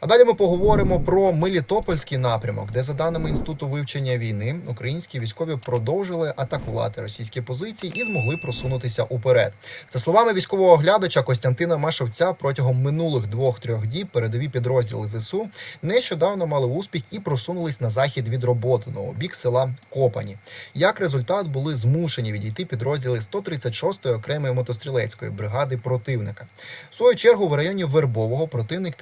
А далі ми поговоримо про Мелітопольський напрямок, де, за даними інституту вивчення війни, українські військові продовжили атакувати російські позиції і змогли просунутися уперед. За словами військового оглядача Костянтина Машовця, протягом минулих двох-трьох діб передові підрозділи ЗСУ нещодавно мали успіх і просунулись на захід від Роботиного, у бік села Копані. Як результат, були змушені відійти підрозділи 136-ї окремої мотострілецької бригади противника. В свою чергу в районі Вербового противник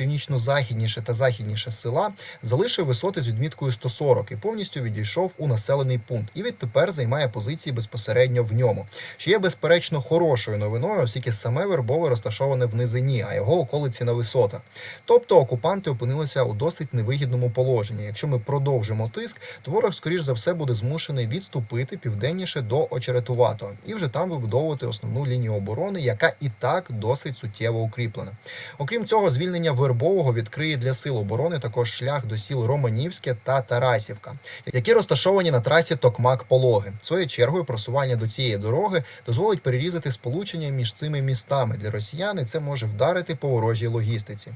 північно-західніше та західніше села залишив висоти з відміткою 140 і повністю відійшов у населений пункт. І відтепер займає позиції безпосередньо в ньому, що є безперечно хорошою новиною, оскільки саме Вербове розташоване в низині, а його околиці на висотах. Тобто окупанти опинилися у досить невигідному положенні. Якщо ми продовжимо тиск, то ворог, скоріш за все, буде змушений відступити південніше до Очеретуватого і вже там вибудовувати основну лінію оборони, яка і так досить суттєво укріплена. Окрім цього, звільнення Вербового відкриє для сил оборони також шлях до сіл Романівське та Тарасівка, які розташовані на трасі Токмак-Пологи. Своєю чергою просування до цієї дороги дозволить перерізати сполучення між цими містами для росіян. і Це може вдарити по ворожій логістиці.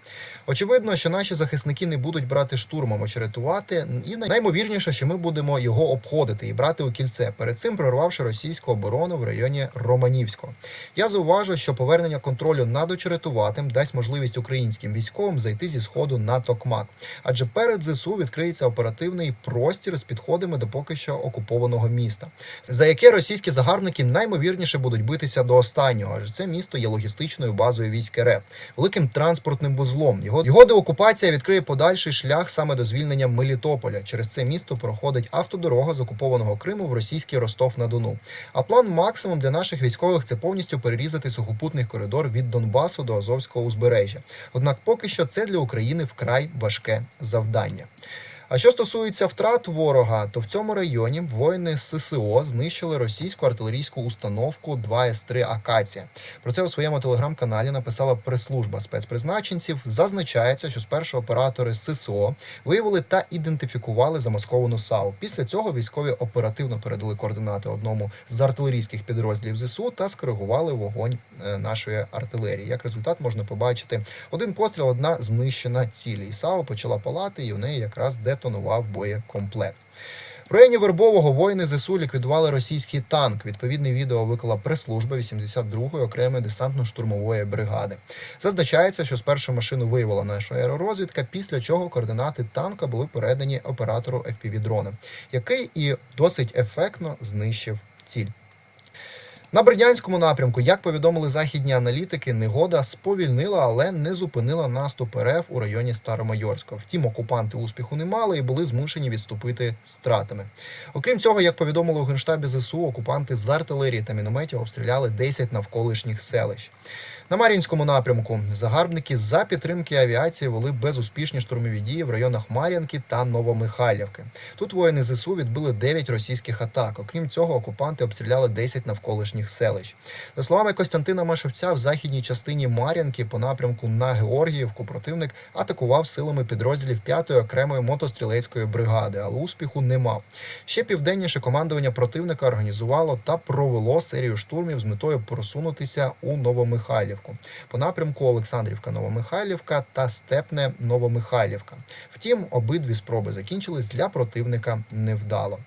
Очевидно, що наші захисники не будуть брати штурмом очеретувати, і наймовірніше, що ми будемо його обходити і брати у кільце, перед цим прорвавши російську оборону в районі Романівського. Я зауважу, що повернення контролю над очеретуватим дасть можливість українським військовим зайти зі сходу на Токмак, адже перед ЗСУ відкриється оперативний простір з підходами до поки що окупованого міста, за яке російські загарбники наймовірніше будуть битися до останнього, адже це місто є логістичною базою військ РФ, великим транспортним вузлом. Його його деокупація відкриє подальший шлях саме до звільнення Мелітополя. Через це місто проходить автодорога з окупованого Криму в російський Ростов на Дону. А план максимум для наших військових це повністю перерізати сухопутний коридор від Донбасу до Азовського узбережжя. Однак поки що це для України вкрай важке завдання. А що стосується втрат ворога, то в цьому районі воїни ССО знищили російську артилерійську установку 2С3 Акація. Про це у своєму телеграм-каналі написала прес-служба спецпризначенців. Зазначається, що спершу оператори ССО виявили та ідентифікували замасковану САУ. Після цього військові оперативно передали координати одному з артилерійських підрозділів ЗСУ та скоригували вогонь е, нашої артилерії. Як результат можна побачити один постріл, одна знищена ціль. І САУ почала палати, і в неї якраз детонував боєкомплект. В районі Вербового воїни ЗСУ ліквідували російський танк. Відповідне відео виклала прес-служба 82-ї окремої десантно-штурмової бригади. Зазначається, що спершу машину виявила наша аеророзвідка, після чого координати танка були передані оператору FPV-дрона, який і досить ефектно знищив ціль. На Бердянському напрямку, як повідомили західні аналітики, негода сповільнила, але не зупинила наступ РФ у районі Старомайорського. Втім, окупанти успіху не мали і були змушені відступити стратами. Окрім цього, як повідомили у генштабі ЗСУ, окупанти з артилерії та мінометів обстріляли 10 навколишніх селищ. На Мар'їнському напрямку загарбники за підтримки авіації вели безуспішні штурмові дії в районах Мар'янки та Новомихайлівки. Тут воїни ЗСУ відбили 9 російських атак. Окрім цього, окупанти обстріляли 10 навколишніх селищ. За словами Костянтина Машевця, в західній частині Мар'янки по напрямку на Георгіївку противник атакував силами підрозділів 5-ї окремої мотострілецької бригади, але успіху не мав. Ще південніше командування противника організувало та провело серію штурмів з метою просунутися у Новомихайлівку по напрямку Олександрівка Новомихайлівка та Степне Новомихайлівка. Втім, обидві спроби закінчились для противника невдало.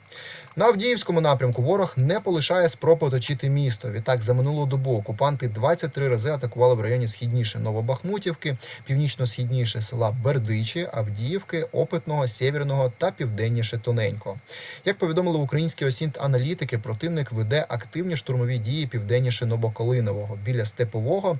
На Авдіївському напрямку ворог не полишає спроб оточити місто. Відтак за минулу добу окупанти 23 рази атакували в районі східніше Новобахмутівки, північно-східніше села Бердичі, Авдіївки, Опитного, Сєвєрного та південніше Тоненького. Як повідомили українські осінт-аналітики, противник веде активні штурмові дії південніше Новоколинового біля Степового,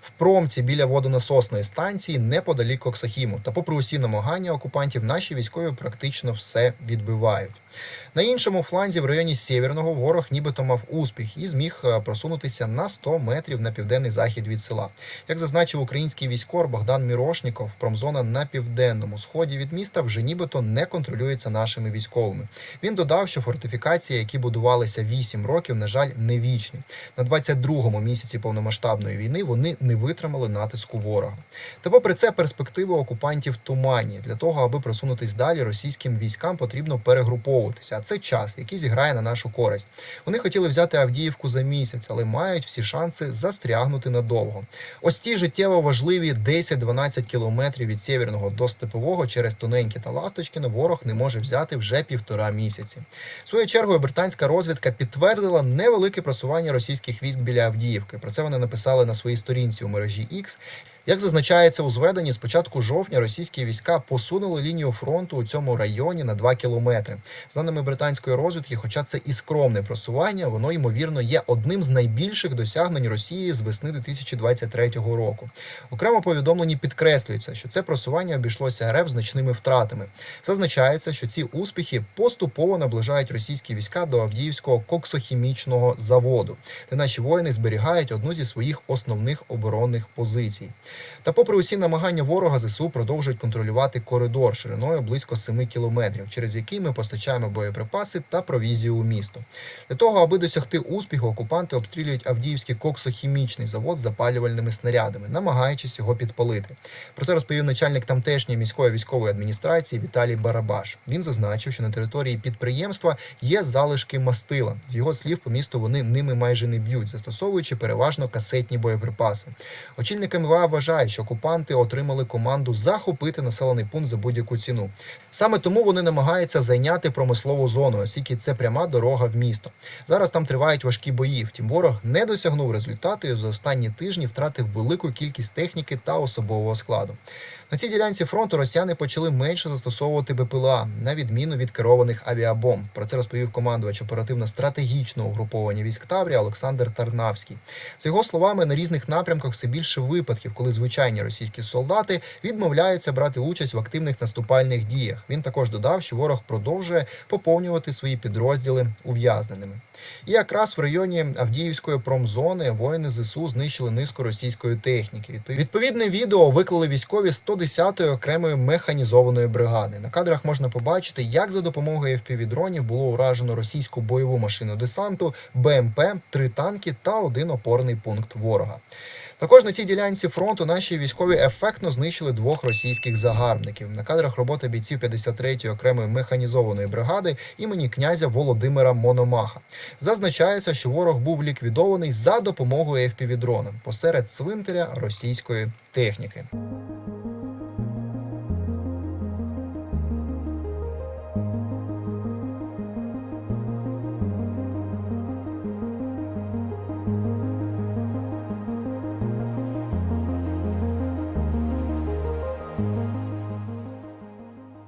в промці біля водонасосної станції неподалік Коксахіму. Та, попри усі намагання окупантів, наші військові практично все відбивають. На іншому фланзі в районі Сєвєрного ворог нібито мав успіх і зміг е, просунутися на 100 метрів на південний захід від села. Як зазначив український військор Богдан Мірошніков, промзона на південному сході від міста вже нібито не контролюється нашими військовими. Він додав, що фортифікації, які будувалися 8 років, на жаль, не вічні. На 22-му місяці повномасштабної війни вони не не витримали натиску ворога. Та попри це перспективи окупантів туманні. Для того, аби просунутись далі, російським військам потрібно перегруповуватися. А це час, який зіграє на нашу користь. Вони хотіли взяти Авдіївку за місяць, але мають всі шанси застрягнути надовго. Ось ті життєво важливі 10-12 кілометрів від Сєвєрного до Степового через Тоненьке та Ласточкине ворог не може взяти вже півтора місяці. Своєю чергою британська розвідка підтвердила невелике просування російських військ біля Авдіївки. Про це вони написали на своїй сторінці у мережі X. Як зазначається у зведенні, з початку жовтня російські війська посунули лінію фронту у цьому районі на 2 кілометри. За даними британської розвідки, хоча це і скромне просування, воно ймовірно є одним з найбільших досягнень Росії з весни 2023 року. Окремо повідомлені підкреслюється, що це просування обійшлося РФ значними втратами. Зазначається, що ці успіхи поступово наближають російські війська до Авдіївського коксохімічного заводу, де наші воїни зберігають одну зі своїх основних оборонних позицій. Та, попри усі намагання ворога, ЗСУ продовжують контролювати коридор шириною близько 7 кілометрів, через який ми постачаємо боєприпаси та провізію у місто. Для того, аби досягти успіху, окупанти обстрілюють Авдіївський коксохімічний завод з запалювальними снарядами, намагаючись його підпалити. Про це розповів начальник тамтешньої міської військової адміністрації Віталій Барабаш. Він зазначив, що на території підприємства є залишки мастила. З його слів, по місту вони ними майже не б'ють, застосовуючи переважно касетні боєприпаси. Очільник МВА вважає, що окупанти отримали команду захопити населений пункт за будь-яку ціну. Саме тому вони намагаються зайняти промислову зону, оскільки це пряма дорога в місто. Зараз там тривають важкі бої. Втім, ворог не досягнув результату і за останні тижні втратив велику кількість техніки та особового складу. На цій ділянці фронту росіяни почали менше застосовувати БПЛА, на відміну від керованих авіабомб. Про це розповів командувач оперативно-стратегічного угруповання військ Таврія Олександр Тарнавський. За його словами, на різних напрямках все більше випадків, коли звичайні російські солдати відмовляються брати участь в активних наступальних діях. Він також додав, що ворог продовжує поповнювати свої підрозділи ув'язненими. І якраз в районі Авдіївської промзони воїни ЗСУ знищили низку російської техніки. Відповідне відео виклали військові 110-ї окремої механізованої бригади. На кадрах можна побачити, як за допомогою FPV-дронів було уражено російську бойову машину десанту, БМП, три танки та один опорний пункт ворога. Також на цій ділянці фронту наші військові ефектно знищили двох російських загарбників. На кадрах роботи бійців 53-ї окремої механізованої бригади імені князя Володимира Мономаха. Зазначається, що ворог був ліквідований за допомогою FPV-дрона посеред цвинтаря російської техніки.